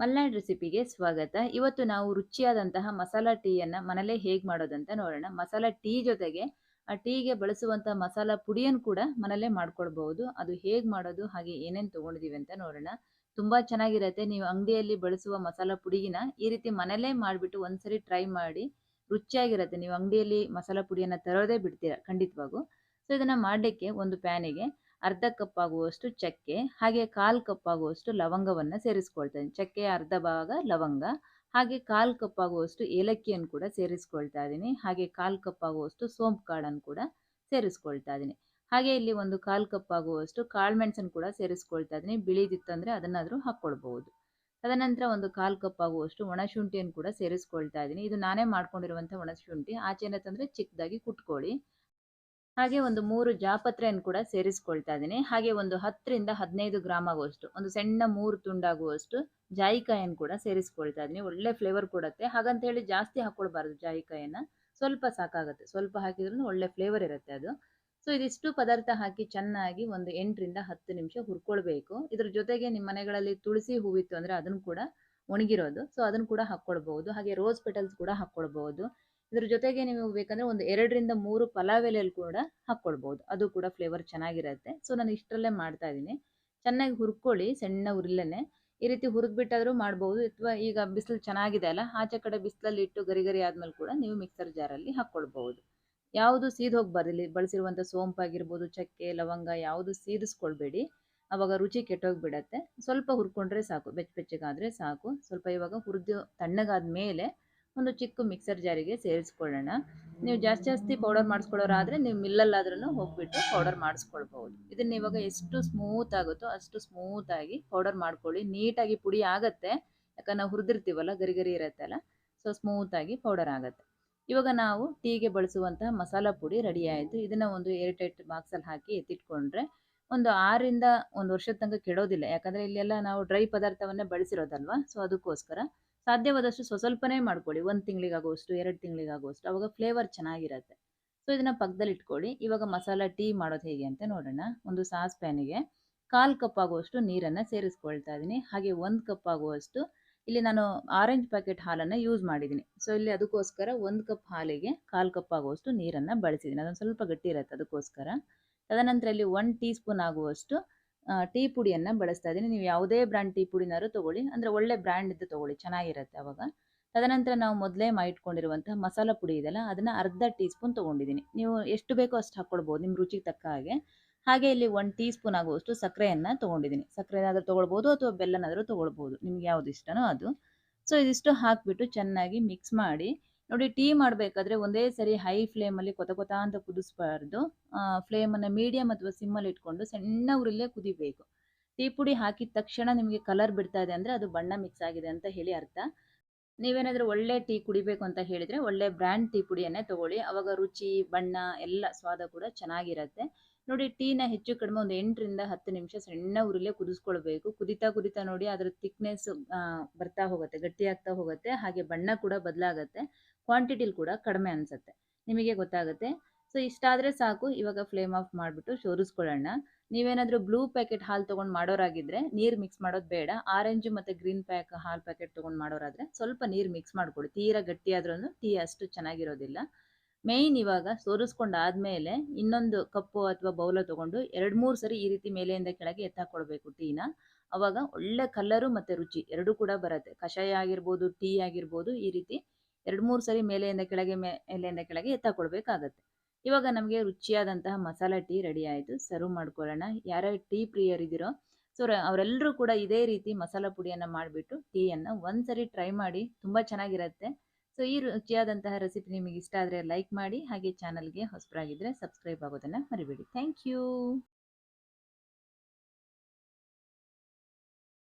ಮಲ್ನಾಡ್ ರೆಸಿಪಿಗೆ ಸ್ವಾಗತ. ಇವತ್ತು ನಾವು ರುಚಿಯಾದಂತಹ ಮಸಾಲಾ ಟೀಯನ್ನು ಮನೇಲೆ ಹೇಗೆ ಮಾಡೋದಂತ ನೋಡೋಣ. ಮಸಾಲಾ ಟೀ ಜೊತೆಗೆ, ಆ ಟೀಗೆ ಬಳಸುವಂತಹ ಮಸಾಲಾ ಪುಡಿಯನ್ನು ಕೂಡ ಮನೇಲೆ ಮಾಡ್ಕೊಳ್ಬಹುದು. ಅದು ಹೇಗೆ ಮಾಡೋದು, ಹಾಗೆ ಏನೇನು ತೊಗೊಂಡಿದ್ದೀವಿ ಅಂತ ನೋಡೋಣ. ತುಂಬ ಚೆನ್ನಾಗಿರುತ್ತೆ. ನೀವು ಅಂಗಡಿಯಲ್ಲಿ ಬಳಸುವ ಮಸಾಲಾ ಪುಡಿಗಿನ ಈ ರೀತಿ ಮನೇಲೇ ಮಾಡಿಬಿಟ್ಟು ಒಂದ್ಸರಿ ಟ್ರೈ ಮಾಡಿ. ರುಚಿಯಾಗಿರುತ್ತೆ. ನೀವು ಅಂಗಡಿಯಲ್ಲಿ ಮಸಾಲಾ ಪುಡಿಯನ್ನು ತರೋದೇ ಬಿಡ್ತೀರಾ ಖಂಡಿತವಾಗೂ. ಸೊ, ಇದನ್ನು ಮಾಡಲಿಕ್ಕೆ ಒಂದು ಪ್ಯಾನಿಗೆ ಅರ್ಧ ಕಪ್ ಆಗುವಷ್ಟು ಚಕ್ಕೆ, ಹಾಗೆ ಕಾಲು ಕಪ್ ಆಗುವಷ್ಟು ಲವಂಗವನ್ನು ಸೇರಿಸ್ಕೊಳ್ತಾ ಚಕ್ಕೆಯ ಚಕ್ಕೆ ಅರ್ಧ ಭಾಗ ಲವಂಗ, ಹಾಗೆ ಕಾಲು ಕಪ್ ಆಗುವಷ್ಟು ಏಲಕ್ಕಿಯನ್ನು ಕೂಡ ಸೇರಿಸ್ಕೊಳ್ತಾ ಇದ್ದೀನಿ. ಹಾಗೆ ಕಾಲು ಕಪ್ ಆಗುವಷ್ಟು ಸೋಂಪು ಕಾಳನ್ನು ಕೂಡ ಸೇರಿಸ್ಕೊಳ್ತಾ ಇದ್ದೀನಿ. ಹಾಗೆ ಇಲ್ಲಿ ಒಂದು ಕಾಲು ಕಪ್ ಆಗುವಷ್ಟು ಕಾಳು ಮೆಣಸನ್ನು ಕೂಡ ಸೇರಿಸ್ಕೊಳ್ತಾ ಇದ್ದೀನಿ. ಬಿಳಿದಿತ್ತಂದರೆ ಅದನ್ನಾದರೂ ಹಾಕ್ಕೊಳ್ಬಹುದು. ತದನಂತರ ಒಂದು ಕಾಲು ಕಪ್ ಆಗುವಷ್ಟು ಒಣಶುಂಠಿಯನ್ನು ಕೂಡ ಸೇರಿಸ್ಕೊಳ್ತಾ ಇದ್ದೀನಿ. ಇದು ನಾನೇ ಮಾಡ್ಕೊಂಡಿರುವಂಥ ಒಣಶುಂಠಿ. ಆಚೆ ತಂದರೆ ಚಿಕ್ಕದಾಗಿ ಕುಟ್ಕೊಳ್ಳಿ. ಹಾಗೆ ಒಂದು ಮೂರು ಜಾಪತ್ರೆಯನ್ನು ಕೂಡ ಸೇರಿಸ್ಕೊಳ್ತಾ ಇದ್ದೀನಿ. ಹಾಗೆ ಒಂದು ಹತ್ತರಿಂದ ಹದಿನೈದು ಗ್ರಾಮ್ ಆಗುವಷ್ಟು, ಒಂದು ಸಣ್ಣ ಮೂರು ತುಂಡಾಗುವಷ್ಟು ಜಾಯಿಕಾಯನ್ನು ಕೂಡ ಸೇರಿಸ್ಕೊಳ್ತಾ ಇದ್ದೀನಿ. ಒಳ್ಳೆ ಫ್ಲೇವರ್ ಕೊಡುತ್ತೆ. ಹಾಗಂತ ಹೇಳಿ ಜಾಸ್ತಿ ಹಾಕ್ಕೊಳ್ಬಾರ್ದು ಜಾಯಿಕಾಯನ್ನು. ಸ್ವಲ್ಪ ಸಾಕಾಗುತ್ತೆ. ಸ್ವಲ್ಪ ಹಾಕಿದ್ರೂ ಒಳ್ಳೆ ಫ್ಲೇವರ್ ಇರುತ್ತೆ ಅದು. ಸೊ ಇದಿಷ್ಟು ಪದಾರ್ಥ ಹಾಕಿ ಚೆನ್ನಾಗಿ ಒಂದು ಎಂಟರಿಂದ ಹತ್ತು ನಿಮಿಷ ಹುರ್ಕೊಳ್ಬೇಕು. ಇದ್ರ ಜೊತೆಗೆ ನಿಮ್ಮ ಮನೆಗಳಲ್ಲಿ ತುಳಸಿ ಹೂವಿತ್ತು ಅಂದರೆ ಅದನ್ನು ಕೂಡ ಒಣಗಿರೋದು. ಸೊ ಅದನ್ನು ಕೂಡ ಹಾಕ್ಕೊಳ್ಬಹುದು. ಹಾಗೆ ರೋಸ್ ಪೆಟಲ್ಸ್ ಕೂಡ ಹಾಕ್ಕೊಳ್ಬಹುದು. ಇದ್ರ ಜೊತೆಗೆ ನೀವು ಬೇಕಂದ್ರೆ ಒಂದು ಎರಡರಿಂದ ಮೂರು ಪಲಾವ್ ಎಲೆಯಲ್ಲಿ ಕೂಡ ಹಾಕ್ಕೊಳ್ಬಹುದು ಅದು ಕೂಡ ಫ್ಲೇವರ್ ಚೆನ್ನಾಗಿರುತ್ತೆ. ಸೊ ನಾನು ಇಷ್ಟರಲ್ಲೇ ಮಾಡ್ತಾ ಇದ್ದೀನಿ. ಚೆನ್ನಾಗಿ ಹುರ್ಕೊಳ್ಳಿ, ಸಣ್ಣ ಉರಿಲೇನೆ. ಈ ರೀತಿ ಹುರಿದ್ಬಿಟ್ಟಾದ್ರೂ ಮಾಡ್ಬೋದು. ಅಥವಾ ಈಗ ಬಿಸಿಲು ಚೆನ್ನಾಗಿದೆ ಅಲ್ಲ, ಆಚೆ ಕಡೆ ಬಿಸಿಲಲ್ಲಿ ಇಟ್ಟು ಗರಿ ಗರಿ ಆದ್ಮೇಲೆ ಕೂಡ ನೀವು ಮಿಕ್ಸರ್ ಜಾರಲ್ಲಿ ಹಾಕ್ಕೊಳ್ಬಹುದು ಯಾವುದು ಸೀದ್ ಹೋಗ್ಬಾರ್ದು ಇಲ್ಲಿ ಬಳಸಿರುವಂಥ ಸೋಂಪು ಆಗಿರ್ಬೋದು ಚಕ್ಕೆ, ಲವಂಗ ಯಾವುದು ಸೀದಿಸ್ಕೊಳ್ಬೇಡಿ. ಅವಾಗ ರುಚಿ ಕೆಟ್ಟೋಗ್ಬಿಡತ್ತೆ. ಸ್ವಲ್ಪ ಹುರ್ಕೊಂಡ್ರೆ ಸಾಕು. ಬೆಚ್ಚ ಬೆಚ್ಚಗಾದರೆ ಸಾಕು. ಸ್ವಲ್ಪ ಇವಾಗ ಹುರಿದು ತಣ್ಣಗಾದ ಮೇಲೆ ಒಂದು ಚಿಕ್ಕ ಮಿಕ್ಸರ್ ಜಾರಿಗೆ ಸೇರಿಸ್ಕೊಳ್ಳೋಣ. ನೀವು ಜಾಸ್ತಿ ಜಾಸ್ತಿ ಪೌಡರ್ ಮಾಡಿಸ್ಕೊಳ್ಳೋರಾದರೆ ನೀವು ಮಿಲ್ಲಲ್ಲಾದ್ರೂ ಹೋಗ್ಬಿಟ್ಟು ಪೌಡರ್ ಮಾಡಿಸ್ಕೊಳ್ಬಹುದು. ಇದನ್ನ ಇವಾಗ ಎಷ್ಟು ಸ್ಮೂತ್ ಆಗುತ್ತೋ ಅಷ್ಟು ಸ್ಮೂತ್ ಆಗಿ ಪೌಡರ್ ಮಾಡ್ಕೊಳ್ಳಿ. ನೀಟಾಗಿ ಪುಡಿ ಆಗುತ್ತೆ. ಯಾಕಂದ್ರೆ ನಾವು ಹುರಿದಿರ್ತೀವಲ್ಲ ಗರಿ ಗರಿ ಇರತ್ತಲ್ಲ ಸೊ ಆಗಿ ಪೌಡರ್ ಆಗುತ್ತೆ. ಇವಾಗ ನಾವು ಟೀಗೆ ಬಳಸುವಂತಹ ಮಸಾಲಾ ಪುಡಿ ರೆಡಿ ಆಯಿತು. ಇದನ್ನ ಒಂದು ಏರ್ ಟೈಟ್ ಬಾಕ್ಸಲ್ಲಿ ಹಾಕಿ ಎತ್ತಿಟ್ಕೊಂಡ್ರೆ ಒಂದು ಆರಿಂದ ಒಂದು ವರ್ಷದ ತನಕ ಕೆಡೋದಿಲ್ಲ. ಯಾಕಂದರೆ ಇಲ್ಲೆಲ್ಲ ನಾವು ಡ್ರೈ ಪದಾರ್ಥವನ್ನೇ ಬಳಸಿರೋದಲ್ವಾ? ಸೊ ಅದಕ್ಕೋಸ್ಕರ ಸಾಧ್ಯವಾದಷ್ಟು ಸ್ವಸ್ವಲ್ಪನೇ ಮಾಡ್ಕೊಳ್ಳಿ. ಒಂದು ತಿಂಗಳಿಗಾಗುವಷ್ಟು, ಎರಡು ತಿಂಗಳಿಗಾಗುವಷ್ಟು. ಅವಾಗ ಫ್ಲೇವರ್ ಚೆನ್ನಾಗಿರುತ್ತೆ. ಸೊ ಇದನ್ನು ಪಕ್ಕದಲ್ಲಿ ಇಟ್ಕೊಳ್ಳಿ. ಇವಾಗ ಮಸಾಲ ಟೀ ಮಾಡೋದು ಹೇಗೆ ಅಂತ ನೋಡೋಣ. ಒಂದು ಸಾಸ್ ಪ್ಯಾನಿಗೆ ಕಾಲು ಕಪ್ ಆಗುವಷ್ಟು ನೀರನ್ನು ಸೇರಿಸ್ಕೊಳ್ತಾ ಇದ್ದೀನಿ ಹಾಗೆ ಒಂದು ಕಪ್ ಆಗುವಷ್ಟು ಇಲ್ಲಿ ನಾನು ಆರೆಂಜ್ ಪ್ಯಾಕೆಟ್ ಹಾಲನ್ನು ಯೂಸ್ ಮಾಡಿದ್ದೀನಿ ಸೊ ಇಲ್ಲಿ ಅದಕ್ಕೋಸ್ಕರ ಒಂದು ಕಪ್ ಹಾಲಿಗೆ ಕಾಲು ಕಪ್ ಆಗುವಷ್ಟು ನೀರನ್ನು ಬಳಸಿದ್ದೀನಿ ಅದೊಂದು ಸ್ವಲ್ಪ ಗಟ್ಟಿ ಇರುತ್ತೆ ಅದಕ್ಕೋಸ್ಕರ. ತದನಂತರ ಇಲ್ಲಿ ಒನ್ ಟೀ ಸ್ಪೂನ್ ಆಗುವಷ್ಟು ಟೀ ಪುಡಿಯನ್ನು ಬಳಸ್ತಾ ಇದ್ದೀನಿ. ನೀವು ಯಾವುದೇ ಬ್ರ್ಯಾಂಡ್ ಟೀ ಪುಡಿನಾದ್ರು ತೊಗೊಳ್ಳಿ. ಅಂದರೆ ಒಳ್ಳೆ ಬ್ರ್ಯಾಂಡ್ ಇದ್ದು ತೊಗೊಳ್ಳಿ. ಚೆನ್ನಾಗಿರುತ್ತೆ ಅವಾಗ. ತದನಂತರ ನಾವು ಮೊದಲೇ ಮಾಡಿಟ್ಕೊಂಡಿರುವಂತಹ ಮಸಾಲ ಪುಡಿ ಇದೆಲ್ಲ ಅದನ್ನು ಅರ್ಧ ಟೀ ಸ್ಪೂನ್ ತೊಗೊಂಡಿದ್ದೀನಿ. ನೀವು ಎಷ್ಟು ಬೇಕೋ ಅಷ್ಟು ಹಾಕ್ಕೊಳ್ಬೋದು ನಿಮ್ಮ ರುಚಿಗೆ ತಕ್ಕ ಹಾಗೆ. ಹಾಗೆ ಇಲ್ಲಿ ಒಂದು ಟೀ ಸ್ಪೂನ್ ಆಗುವಷ್ಟು ಸಕ್ಕರೆಯನ್ನು ತೊಗೊಂಡಿದ್ದೀನಿ. ಸಕ್ಕರೆನಾದರೂ ತೊಗೊಳ್ಬೋದು ಅಥವಾ ಬೆಲ್ಲನಾದರೂ ತೊಗೊಳ್ಬೋದು. ನಿಮ್ಗೆ ಯಾವುದು ಇಷ್ಟನೋ ಅದು. ಸೊ ಇದಿಷ್ಟು ಹಾಕಿಬಿಟ್ಟು ಚೆನ್ನಾಗಿ ಮಿಕ್ಸ್ ಮಾಡಿ ನೋಡಿ ಟೀ ಮಾಡಬೇಕಾದ್ರೆ ಒಂದೇ ಸರಿ ಹೈ ಫ್ಲೇಮಲ್ಲಿ ಕೊತ ಕೊತ ಅಂತ ಕುದಿಸ್ಬಾರ್ದು. ಫ್ಲೇಮನ್ನು ಮೀಡಿಯಮ್ ಅಥವಾ ಸಿಮ್ಮಲ್ಲಿ ಇಟ್ಕೊಂಡು ಸಣ್ಣ ಉರಿಲೇ ಕುದಿಬೇಕು. ಟೀ ಪುಡಿ ಹಾಕಿದ ತಕ್ಷಣ ನಿಮಗೆ ಕಲರ್ ಬಿಡ್ತಾ ಇದೆ ಅಂದರೆ ಅದು ಬಣ್ಣ ಮಿಕ್ಸ್ ಆಗಿದೆ ಅಂತ ಹೇಳಿ ಅರ್ಥ. ನೀವೇನಾದರೂ ಒಳ್ಳೆ ಟೀ ಕುಡಿಬೇಕು ಅಂತ ಹೇಳಿದರೆ ಒಳ್ಳೆ ಬ್ರ್ಯಾಂಡ್ ಟೀ ಪುಡಿಯನ್ನೇ ತೊಗೊಳ್ಳಿ. ಅವಾಗ ರುಚಿ, ಬಣ್ಣ, ಎಲ್ಲ ಸ್ವಾದ ಕೂಡ ಚೆನ್ನಾಗಿರುತ್ತೆ. ನೋಡಿ ಟೀನ ಹೆಚ್ಚು ಕಡಿಮೆ ಒಂದು ಎಂಟರಿಂದ ಹತ್ತು ನಿಮಿಷ ಸಣ್ಣ ಉರಿಲೇ ಕುದಿಸ್ಕೊಳ್ಬೇಕು. ಕುದಿತಾ ಕುದಿತಾ ನೋಡಿ ಅದರ ಥಿಕ್ನೆಸ್ ಬರ್ತಾ ಹೋಗುತ್ತೆ, ಗಟ್ಟಿಯಾಗ್ತಾ ಹೋಗುತ್ತೆ. ಹಾಗೆ ಬಣ್ಣ ಕೂಡ ಬದಲಾಗುತ್ತೆ. ಕ್ವಾಂಟಿಟಿಲಿ ಕೂಡ ಕಡಿಮೆ ಅನಿಸುತ್ತೆ. ನಿಮಗೆ ಗೊತ್ತಾಗುತ್ತೆ. ಸೊ ಇಷ್ಟಾದರೆ ಸಾಕು. ಇವಾಗ ಫ್ಲೇಮ್ ಆಫ್ ಮಾಡಿಬಿಟ್ಟು ಶೋರಿಸ್ಕೊಳ್ಳೋಣ ನೀವೇನಾದರೂ ಬ್ಲೂ ಪ್ಯಾಕೆಟ್ ಹಾಲು ತೊಗೊಂಡು ಮಾಡೋರಾಗಿದ್ದರೆ ನೀರು ಮಿಕ್ಸ್ ಮಾಡೋದು ಬೇಡ. ಆರೆಂಜು ಮತ್ತು ಗ್ರೀನ್ ಪ್ಯಾಕ್ ಹಾಲು ಪ್ಯಾಕೆಟ್ ತೊಗೊಂಡು ಮಾಡೋರಾದರೆ ಸ್ವಲ್ಪ ನೀರು ಮಿಕ್ಸ್ ಮಾಡಿಕೊಡಿ. ತೀರಾ ಗಟ್ಟಿಯಾದ್ರೂ ಟೀ ಅಷ್ಟು ಚೆನ್ನಾಗಿರೋದಿಲ್ಲ. ಮೇಯ್ನ್ ಇವಾಗ ಸೋರಿಸ್ಕೊಂಡಾದ್ಮೇಲೆ ಇನ್ನೊಂದು ಕಪ್ಪು ಅಥವಾ ಬೌಲ ತೊಗೊಂಡು ಎರಡು ಮೂರು ಸರಿ ಈ ರೀತಿ ಮೇಲೆಯಿಂದ ಕೆಳಗೆ ಎತ್ತಾಕೊಳ್ಬೇಕು ಟೀನ ಅವಾಗ ಒಳ್ಳೆ ಕಲರು ಮತ್ತು ರುಚಿ ಎರಡೂ ಕೂಡ ಬರುತ್ತೆ. ಕಷಾಯ ಆಗಿರ್ಬೋದು ಟೀ ಆಗಿರ್ಬೋದು ಈ ರೀತಿ ಎರಡು ಮೂರು ಸರಿ ಮೇಲೆಯಿಂದ ಕೆಳಗೆ ಮೇಲೆಯಿಂದ ಕೆಳಗೆ ಎತ್ತಾಕೊಳ್ಬೇಕಾಗತ್ತೆ ಇವಾಗ ನಮಗೆ ರುಚಿಯಾದಂತಹ ಮಸಾಲ ಟೀ ರೆಡಿ ಆಯಿತು. ಸರ್ವ್ ಮಾಡ್ಕೊಳ್ಳೋಣ. ಯಾರ ಟೀ ಪ್ರಿಯರಿದ್ದೀರೋ, ಸೊ ಅವರೆಲ್ಲರೂ ಕೂಡ ಇದೇ ರೀತಿ ಮಸಾಲ ಪುಡಿಯನ್ನು ಮಾಡಿಬಿಟ್ಟು ಟೀಯನ್ನು ಒಂದ್ಸರಿ ಟ್ರೈ ಮಾಡಿ, ತುಂಬ ಚೆನ್ನಾಗಿರುತ್ತೆ. ಸೊ ಈ ರುಚಿಯಾದಂತಹ ರೆಸಿಪಿ ನಿಮಗೆ ಇಷ್ಟ ಆದರೆ ಲೈಕ್ ಮಾಡಿ, ಹಾಗೆ ಚಾನಲ್ಗೆ ಹೊಸಬರಾಗಿದ್ದರೆ ಸಬ್ಸ್ಕ್ರೈಬ್ ಆಗೋದನ್ನು ಮರಿಬೇಡಿ. Thank you.